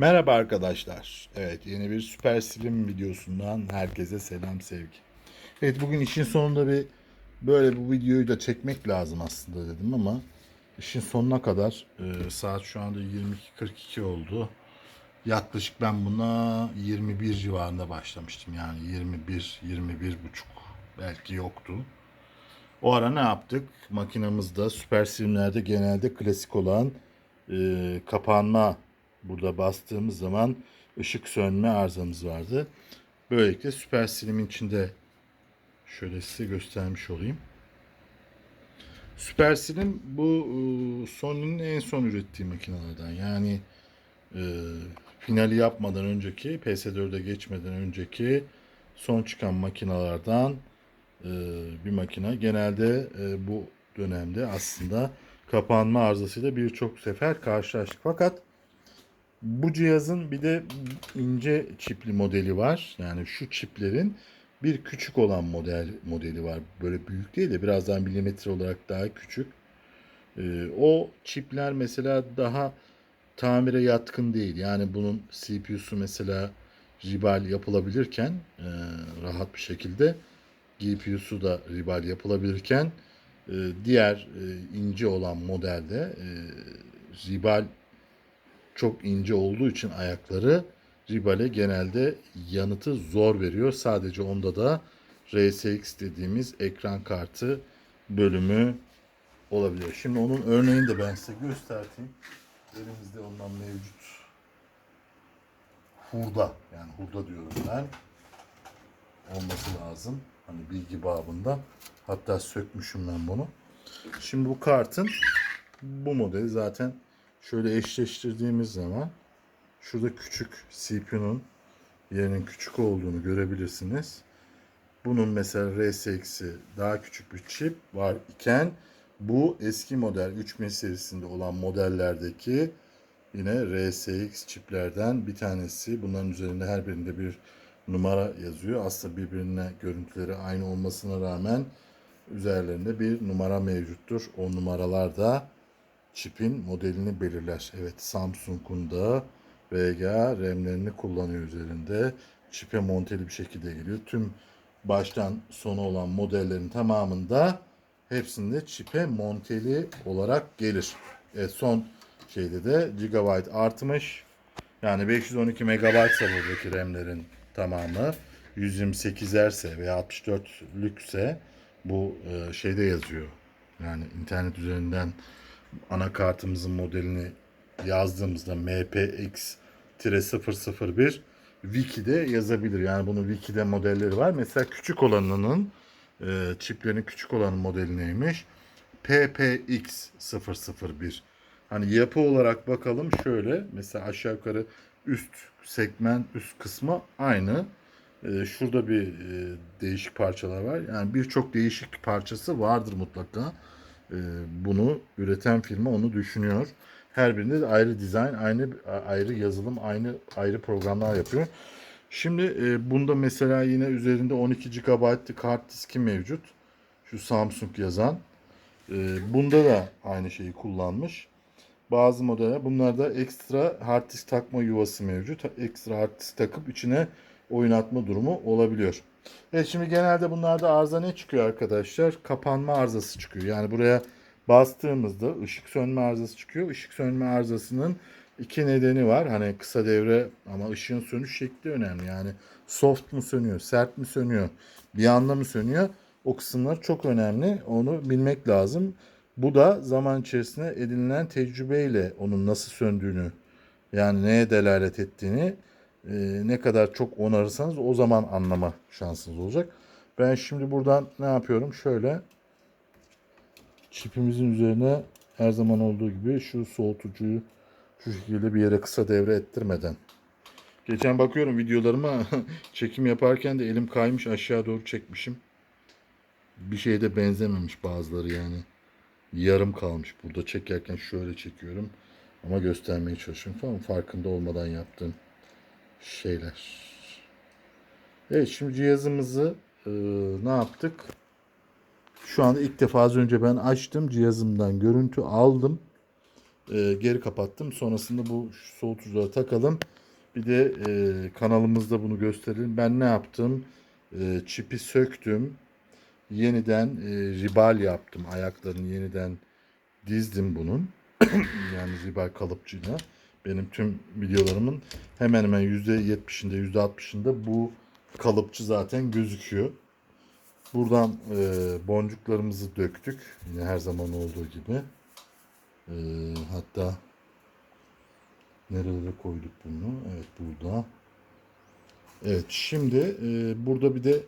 Merhaba arkadaşlar. Evet yeni bir Süper Slim videosundan herkese selam sevgi. Evet bugün işin sonunda bir böyle bu videoyu da çekmek lazım aslında dedim ama işin sonuna kadar e, saat şu anda 22.42 oldu. Yaklaşık ben buna 21 civarında başlamıştım. Yani 21, 21 buçuk belki yoktu. O ara ne yaptık? Makinamızda süper silimlerde genelde klasik olan e, kapanma burada bastığımız zaman ışık sönme arızamız vardı. Böylelikle süper silimin içinde şöyle size göstermiş olayım. Süper silim bu e, Sony'nin en son ürettiği makinelerden. Yani e, finali yapmadan önceki PS4'e geçmeden önceki son çıkan makinalardan e, bir makine. Genelde e, bu dönemde aslında kapanma arızasıyla birçok sefer karşılaştık. Fakat bu cihazın bir de ince çipli modeli var. Yani şu çiplerin bir küçük olan model modeli var. Böyle büyük değil de birazdan milimetre olarak daha küçük. Ee, o çipler mesela daha tamire yatkın değil. Yani bunun CPU'su mesela ribal yapılabilirken e, rahat bir şekilde GPU'su da ribal yapılabilirken e, diğer e, ince olan modelde e, ribal çok ince olduğu için ayakları Ribale genelde yanıtı zor veriyor. Sadece onda da RSX dediğimiz ekran kartı bölümü olabiliyor. Şimdi onun örneğini de ben size göstereyim. Elimizde ondan mevcut hurda yani hurda diyorum ben olması lazım. Hani bilgi babında. Hatta sökmüşüm ben bunu. Şimdi bu kartın bu modeli zaten şöyle eşleştirdiğimiz zaman şurada küçük CPU'nun yerinin küçük olduğunu görebilirsiniz. Bunun mesela RSX'i daha küçük bir çip var iken bu eski model 3000 serisinde olan modellerdeki yine RSX çiplerden bir tanesi. Bunların üzerinde her birinde bir numara yazıyor. Aslında birbirine görüntüleri aynı olmasına rağmen üzerlerinde bir numara mevcuttur. O numaralar da çipin modelini belirler. Evet Samsung'un da VGA RAM'lerini kullanıyor üzerinde. Çipe monteli bir şekilde geliyor. Tüm baştan sona olan modellerin tamamında hepsinde çipe monteli olarak gelir. Evet, son şeyde de gigabyte artmış. Yani 512 megabaytsa buradaki RAM'lerin tamamı 128 erse veya 64 lükse bu e, şeyde yazıyor. Yani internet üzerinden anakartımızın modelini yazdığımızda MPX-001 Wiki'de yazabilir. Yani bunun Wiki'de modelleri var. Mesela küçük olanının e, çiplerin küçük olan modeli neymiş? PPX001. Hani yapı olarak bakalım şöyle. Mesela aşağı yukarı üst segment, üst kısmı aynı. E, şurada bir e, değişik parçalar var. Yani birçok değişik parçası vardır mutlaka. E, bunu üreten firma onu düşünüyor. Her birinde de ayrı dizayn, aynı ayrı yazılım, aynı ayrı programlar yapıyor. Şimdi e, bunda mesela yine üzerinde 12 GB'lık kart diski mevcut. Şu Samsung yazan. E, bunda da aynı şeyi kullanmış. Bazı modeller bunlarda ekstra hard disk takma yuvası mevcut. Ekstra hard disk takıp içine oynatma durumu olabiliyor. Evet şimdi genelde bunlarda arıza ne çıkıyor arkadaşlar? Kapanma arızası çıkıyor. Yani buraya bastığımızda ışık sönme arızası çıkıyor. Işık sönme arızasının iki nedeni var. Hani kısa devre ama ışığın sönüş şekli önemli. Yani soft mu sönüyor, sert mi sönüyor, bir anda mı sönüyor? O kısımlar çok önemli. Onu bilmek lazım. Bu da zaman içerisinde edinilen tecrübeyle onun nasıl söndüğünü yani neye delalet ettiğini e, ne kadar çok onarırsanız o zaman anlama şansınız olacak. Ben şimdi buradan ne yapıyorum? Şöyle çipimizin üzerine her zaman olduğu gibi şu soğutucuyu şu şekilde bir yere kısa devre ettirmeden. Geçen bakıyorum videolarıma çekim yaparken de elim kaymış aşağı doğru çekmişim. Bir şeyde benzememiş bazıları yani. Yarım kalmış burada çekerken şöyle çekiyorum. Ama göstermeye çalışıyorum falan farkında olmadan yaptığım şeyler. Evet şimdi cihazımızı e, ne yaptık? Şu anda ilk defa az önce ben açtım cihazımdan görüntü aldım. e, geri kapattım. Sonrasında bu soğutucuları takalım. Bir de e, kanalımızda bunu gösterelim. Ben ne yaptım? E, çipi söktüm. Yeniden e, ribal yaptım. Ayaklarını yeniden dizdim bunun. yani ribal kalıpçıyla. Benim tüm videolarımın hemen hemen %70'inde %60'ında bu kalıpçı zaten gözüküyor. Buradan e, boncuklarımızı döktük. Yine her zaman olduğu gibi. E, hatta nerelere koyduk bunu? Evet burada. Evet şimdi e, burada bir de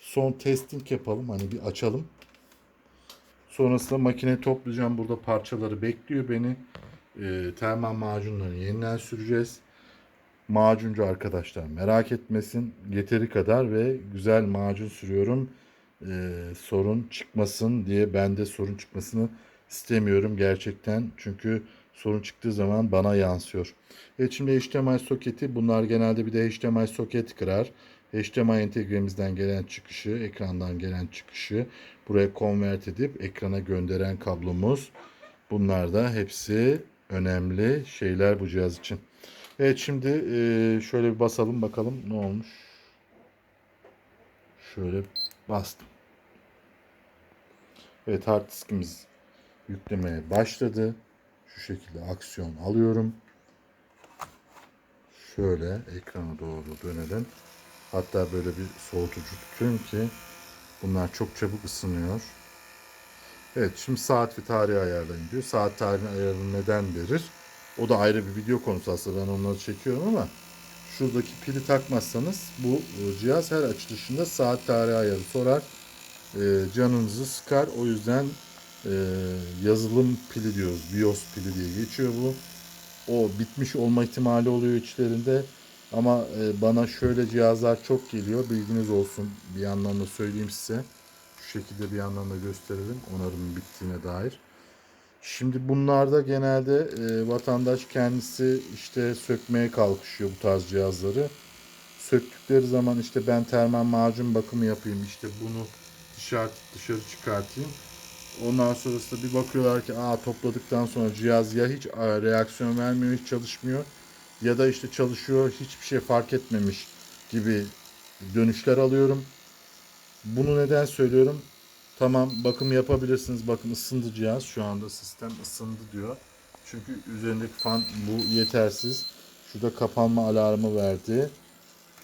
son testing yapalım. Hani bir açalım. Sonrasında makine toplayacağım. Burada parçaları bekliyor beni. E, termal macunları yeniden süreceğiz. Macuncu arkadaşlar merak etmesin. Yeteri kadar ve güzel macun sürüyorum. E, sorun çıkmasın diye ben de sorun çıkmasını istemiyorum gerçekten. Çünkü sorun çıktığı zaman bana yansıyor. Evet şimdi HDMI soketi bunlar genelde bir de HDMI soket kırar. HDMI entegremizden gelen çıkışı, ekrandan gelen çıkışı buraya konvert edip ekrana gönderen kablomuz. Bunlar da hepsi önemli şeyler bu cihaz için. Evet şimdi e, şöyle bir basalım bakalım ne olmuş. Şöyle bastım. Evet hard diskimiz yüklemeye başladı. Şu şekilde aksiyon alıyorum. Şöyle ekrana doğru dönelim. Hatta böyle bir soğutucu tutayım ki bunlar çok çabuk ısınıyor. Evet şimdi saat ve tarihi ayarlayın diyor. Saat tarihini ayarını neden verir? O da ayrı bir video konusu aslında ben onları çekiyorum ama şuradaki pili takmazsanız bu e, cihaz her açılışında saat tarihi ayarı sorar. E, canınızı sıkar. O yüzden e, yazılım pili diyoruz. BIOS pili diye geçiyor bu. O bitmiş olma ihtimali oluyor içlerinde. Ama e, bana şöyle cihazlar çok geliyor. Bilginiz olsun. Bir yandan da söyleyeyim size. Şu şekilde bir yandan da gösterelim. Onarımın bittiğine dair. Şimdi bunlarda genelde e, vatandaş kendisi işte sökmeye kalkışıyor bu tarz cihazları. Söktükleri zaman işte ben termal macun bakımı yapayım işte bunu dışarı dışarı çıkartayım. Ondan sonrasında bir bakıyorlar ki aa topladıktan sonra cihaz ya hiç reaksiyon vermiyor, hiç çalışmıyor ya da işte çalışıyor, hiçbir şey fark etmemiş gibi dönüşler alıyorum. Bunu neden söylüyorum? Tamam bakım yapabilirsiniz. Bakın ısındı cihaz. Şu anda sistem ısındı diyor. Çünkü üzerindeki fan bu yetersiz. Şurada kapanma alarmı verdi.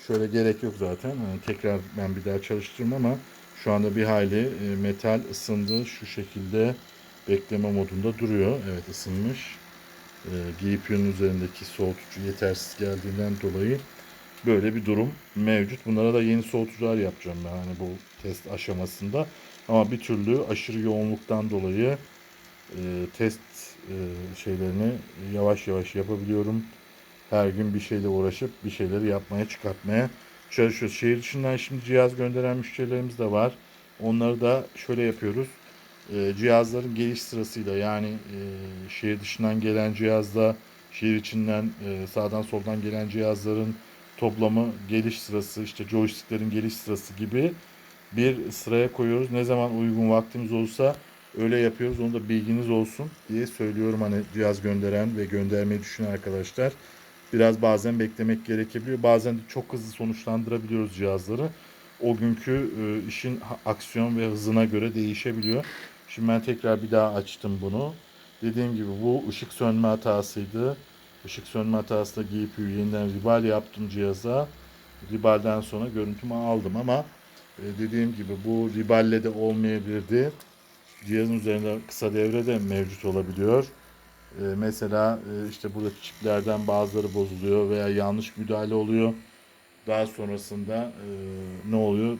Şöyle gerek yok zaten. Yani tekrar ben bir daha çalıştırırım ama şu anda bir hayli e, metal ısındı. Şu şekilde bekleme modunda duruyor. Evet ısınmış. E, GPU'nun üzerindeki soğutucu yetersiz geldiğinden dolayı böyle bir durum mevcut. Bunlara da yeni soğutucular yapacağım hani bu test aşamasında. Ama bir türlü aşırı yoğunluktan dolayı e, test e, şeylerini yavaş yavaş yapabiliyorum. Her gün bir şeyle uğraşıp bir şeyleri yapmaya çıkartmaya çalışıyoruz. Şehir dışından şimdi cihaz gönderen müşterilerimiz de var. Onları da şöyle yapıyoruz. E, cihazların geliş sırasıyla yani e, şehir dışından gelen cihazla şehir içinden e, sağdan soldan gelen cihazların toplamı geliş sırası işte joysticklerin geliş sırası gibi bir sıraya koyuyoruz. Ne zaman uygun vaktimiz olursa öyle yapıyoruz. Onu da bilginiz olsun diye söylüyorum hani cihaz gönderen ve göndermeyi düşünen arkadaşlar. Biraz bazen beklemek gerekebiliyor. Bazen de çok hızlı sonuçlandırabiliyoruz cihazları. O günkü e, işin aksiyon ve hızına göre değişebiliyor. Şimdi ben tekrar bir daha açtım bunu. Dediğim gibi bu ışık sönme hatasıydı. Işık sönme hatası da GPU'yu yeniden rival yaptım cihaza. Ribalden sonra görüntümü aldım ama e, dediğim gibi bu riballe de olmayabilirdi. Cihazın üzerinde kısa devre de mevcut olabiliyor. E, mesela e, işte burada çiplerden bazıları bozuluyor veya yanlış müdahale oluyor. Daha sonrasında e, ne oluyor?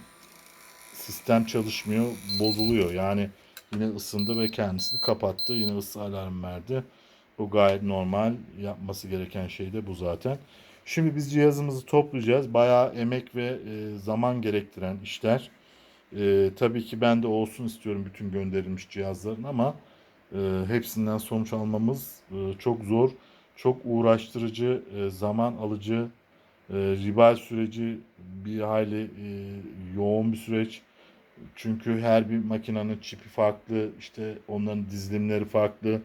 Sistem çalışmıyor, bozuluyor. Yani yine ısındı ve kendisini kapattı. Yine ısı alarm verdi. Bu gayet normal. Yapması gereken şey de bu zaten. Şimdi biz cihazımızı toplayacağız. Bayağı emek ve e, zaman gerektiren işler. E, tabii ki ben de olsun istiyorum bütün gönderilmiş cihazların ama e, hepsinden sonuç almamız e, çok zor. Çok uğraştırıcı, e, zaman alıcı, e, rival süreci bir hayli e, yoğun bir süreç. Çünkü her bir makinenin çipi farklı, işte onların dizilimleri farklı.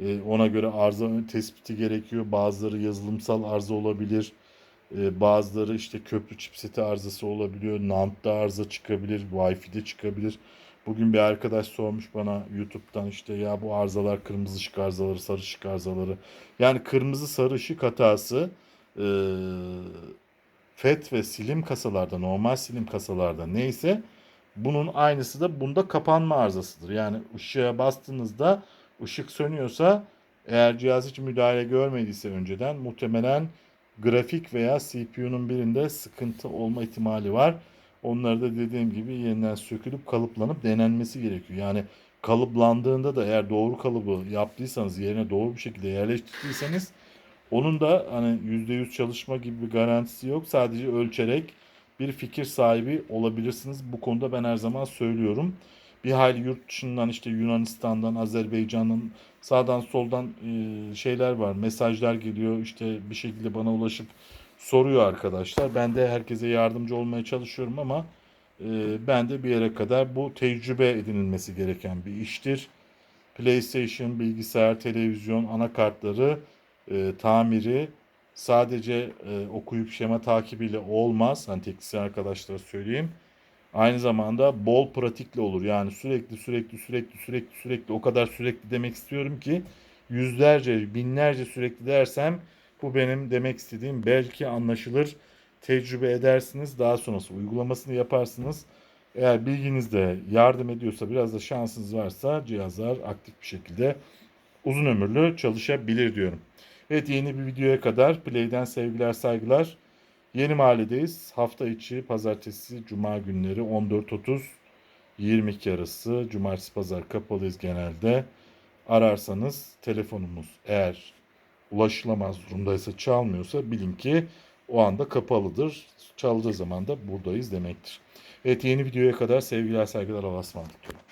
E, ona göre arıza tespiti gerekiyor. Bazıları yazılımsal arıza olabilir. E, bazıları işte köprü chipseti arızası olabiliyor. NAND'da arıza çıkabilir. Wi-Fi'de çıkabilir. Bugün bir arkadaş sormuş bana YouTube'dan işte ya bu arızalar kırmızı ışık arızaları, sarı ışık arızaları. Yani kırmızı sarı ışık hatası e, FET ve silim kasalarda, normal silim kasalarda neyse bunun aynısı da bunda kapanma arızasıdır. Yani ışığa bastığınızda ışık sönüyorsa eğer cihaz hiç müdahale görmediyse önceden muhtemelen grafik veya CPU'nun birinde sıkıntı olma ihtimali var. Onları da dediğim gibi yeniden sökülüp kalıplanıp denenmesi gerekiyor. Yani kalıplandığında da eğer doğru kalıbı yaptıysanız yerine doğru bir şekilde yerleştirdiyseniz onun da hani %100 çalışma gibi bir garantisi yok. Sadece ölçerek bir fikir sahibi olabilirsiniz. Bu konuda ben her zaman söylüyorum. Bir hayli yurt dışından işte Yunanistan'dan, Azerbaycan'dan sağdan soldan e, şeyler var. Mesajlar geliyor. İşte bir şekilde bana ulaşıp soruyor arkadaşlar. Ben de herkese yardımcı olmaya çalışıyorum ama e, ben de bir yere kadar bu tecrübe edinilmesi gereken bir iştir. PlayStation, bilgisayar, televizyon, anakartları e, tamiri sadece e, okuyup şema takibiyle olmaz. Hani teknisyen arkadaşlara söyleyeyim. Aynı zamanda bol pratikle olur. Yani sürekli sürekli sürekli sürekli sürekli o kadar sürekli demek istiyorum ki yüzlerce, binlerce sürekli dersem bu benim demek istediğim belki anlaşılır. Tecrübe edersiniz. Daha sonrası uygulamasını yaparsınız. Eğer bilginiz de yardım ediyorsa biraz da şansınız varsa cihazlar aktif bir şekilde uzun ömürlü çalışabilir diyorum. Evet yeni bir videoya kadar Play'den sevgiler saygılar. Yeni mahalledeyiz. Hafta içi pazartesi, cuma günleri 14.30 22 arası. Cumartesi pazar kapalıyız genelde. Ararsanız telefonumuz eğer ulaşılamaz durumdaysa çalmıyorsa bilin ki o anda kapalıdır. Çaldığı zaman da buradayız demektir. Evet yeni videoya kadar sevgiler saygılar Allah'a ısmarladık.